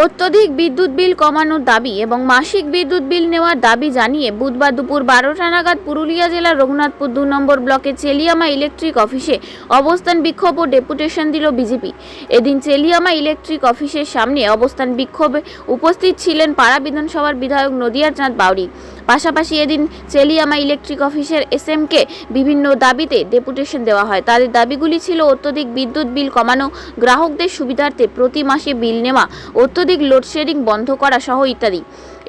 অত্যধিক বিদ্যুৎ বিল কমানোর দাবি এবং মাসিক বিদ্যুৎ বিল নেওয়ার দাবি জানিয়ে বুধবার দুপুর বারোটা নাগাদ পুরুলিয়া জেলার রঘুনাথপুর দু নম্বর ব্লকের চেলিয়ামা ইলেকট্রিক অফিসে অবস্থান বিক্ষোভ ও ডেপুটেশন দিল বিজেপি। এদিন চেলিয়ামা ইলেকট্রিক অফিসের সামনে অবস্থান বিক্ষোভে উপস্থিত ছিলেন পাড়া বিধানসভার বিধায়ক নদিয়ার চাঁদ বাউরি পাশাপাশি এদিন চেলিয়ামা ইলেকট্রিক অফিসের এসএমকে বিভিন্ন দাবিতে ডেপুটেশন দেওয়া হয়। তাদের দাবিগুলি ছিল অত্যধিক বিদ্যুৎ বিল কমানো, গ্রাহকদের সুবিধার্থে প্রতি মাসে বিল নেওয়া, অত্যধিক লোডশেডিং বন্ধ করা সহ ইত্যাদি।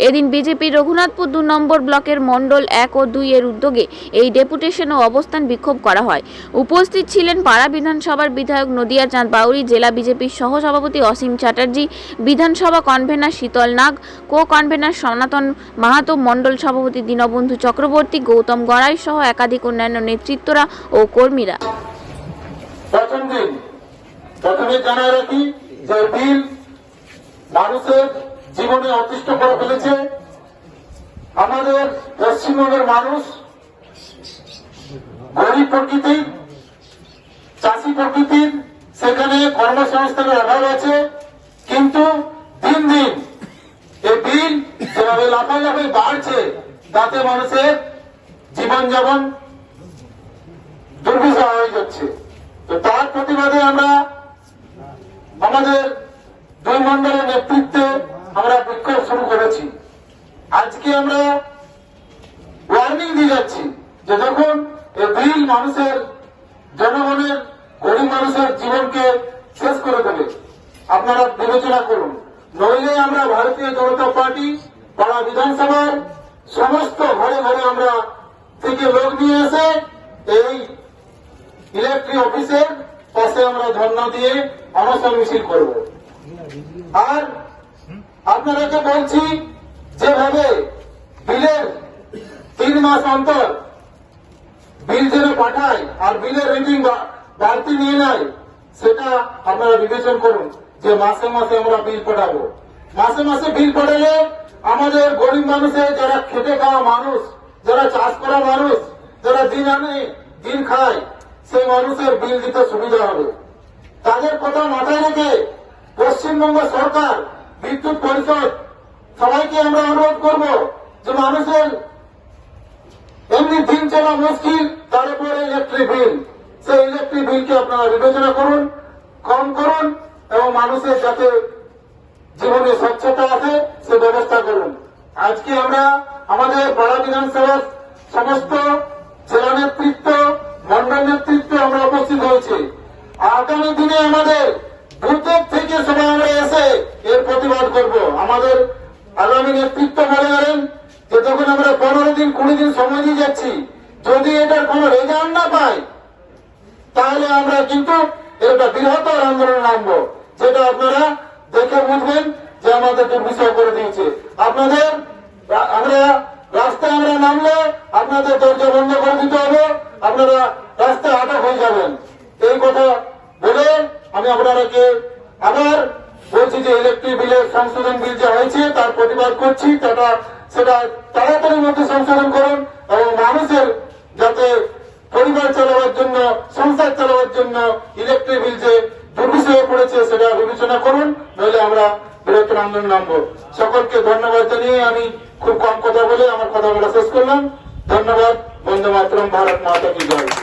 এদিন বিজেপির রঘুনাথপুর দু নম্বর ব্লকের মণ্ডল এক ও দুই এর উদ্যোগে এই ডেপুটেশন ও অবস্থান বিক্ষোভ করা হয়। উপস্থিত ছিলেন পাড়া বিধানসভার বিধায়ক নদিয়া চাঁদ বাউরি জেলা বিজেপির সহসভাপতি অসীম চ্যাটার্জি, বিধানসভা কনভেনার শীতল নাগ কো কনভেনার সনাতন মাহাতো মণ্ডল সভাপতি দীনবন্ধু চক্রবর্তী, গৌতম গড়াই সহ একাধিক অন্যান্য নেতৃত্বরা ও কর্মীরা। প্রথম দিন প্রথমে রাখি যে বিল মানুষের জীবনে অতিষ্ঠ করে ফেলেছে। আমাদের পশ্চিমবঙ্গের মানুষ গরিব প্রকৃতির, চাষি প্রকৃতির, সেখানে কর্মসংস্থানের অভাব আছে। কিন্তু দিন দিন এই বিল যেভাবে লাফাই বাড়ছে, তাতে মানুষের জীবনযাপন দুর্বিষহ হয়ে যাচ্ছে। তো তার প্রতিবাদে আমরা আমাদের দুই মন্ডলের নেতৃত্বে আমরা বিক্ষোভ শুরু করেছি। আজকে আমরা ওয়ার্নিং দিয়ে যাচ্ছি যে যখন এই বিল মানুষের, জনগণের, গরিব মানুষের জীবনকে শেষ করে দেবে। আপনারা বিবেচনা করুন। নইলে আমরা ভারতীয় জনতা পার্টি, পাড়া বিধানসভার সমস্ত ঘরে ঘরে আমরা থেকে লোক নিয়ে এসে এই ইলেকট্রিক অফিসের পাশে আমরা ধর্ণা দিয়ে অনশন মিছিল করব। আর আপনারাকে বলছি, যেভাবে বিলের তিন মাস অন্তর বিল যেন পাঠায় আর বিলের রিডিং বাড়তি নিয়ে নেয়, সেটা আপনারা বিবেচনা করুন যে মাসে মাসে আমরা বিল পাঠাবো। মাসে মাসে বিল পাঠালে আমাদের গরিব মানুষের যারা খেটে খাওয়া মানুষ, যারা চাষ করা মানুষ, যারা দিন আনে, দিন খায়, সেই মানুষের বিল দিতে সুবিধা হবে। তাদের কথা মাথায় পশ্চিমবঙ্গ সরকার, বিদ্যুৎ পরিষদ, সবাইকে আমরা অনুরোধ করব যে মানুষের এমনি দিন চলা মুশকিল, তার উপরে ইলেকট্রিক বিল সেই ইলেকট্রিক বিলকে আপনারা বিবেচনা করুন, কম করুন এবং মানুষের যাতে জীবনে স্বচ্ছতা আছে, সে ব্যবস্থা করুন। আজকে আমরা আমাদের পাড়া বিধানসভার সমস্ত জেলা নেতৃত্ব, মন্ডল নেতৃত্ব আমরা উপস্থিত হয়েছি। আগামী দিনে আমাদের বুথের থেকে সবাই আমরা এসে এর প্রতিবাদ করব। আমাদের আগামী নেতৃত্ব মনে করেন যে তখন আমরা পনেরো দিন, কুড়ি দিন সময় দিয়ে যাচ্ছি, যদি এটার কোনো রেজাল্ট না পাই, তাহলে আমরা কিন্তু এটা বৃহত্তর আন্দোলন নামবো। যেটা আপনারা দেখে বুঝবেন যে আমাদেরকে বিষয় করে দিয়েছে। আপনাদের, আমরা রাস্তায় আমরা নামলে আপনাদের দরজা বন্ধ করে দিতে হবে। আপনারা রাস্তায় আটক হয়ে যাবেন। এই কথা বলে আমি আপনারাকে আবার বলছি যে ইলেকট্রিক বিলের সংশোধন বিল যে হয়েছে, তার প্রতিবাদ করছি সেটা সেটা তাড়াতাড়ির মধ্যে সংশোধন করুন এবং মানুষের যাতে পরিবার চালাবার জন্য, সংসার চালাবার জন্য ইলেকট্রিক বিল যে দুর্বিষয়ে পড়েছে, সেটা বিবেচনা করুন, নইলে আমরা বৃহত্তর আন্দোলন নামবো। সকলকে ধন্যবাদ জানিয়ে আমি খুব কম কথা বলে আমার কথা বলা শেষ করলাম। ধন্যবাদ, বন্দে মাতরম, ভারত মাতা কি জয়।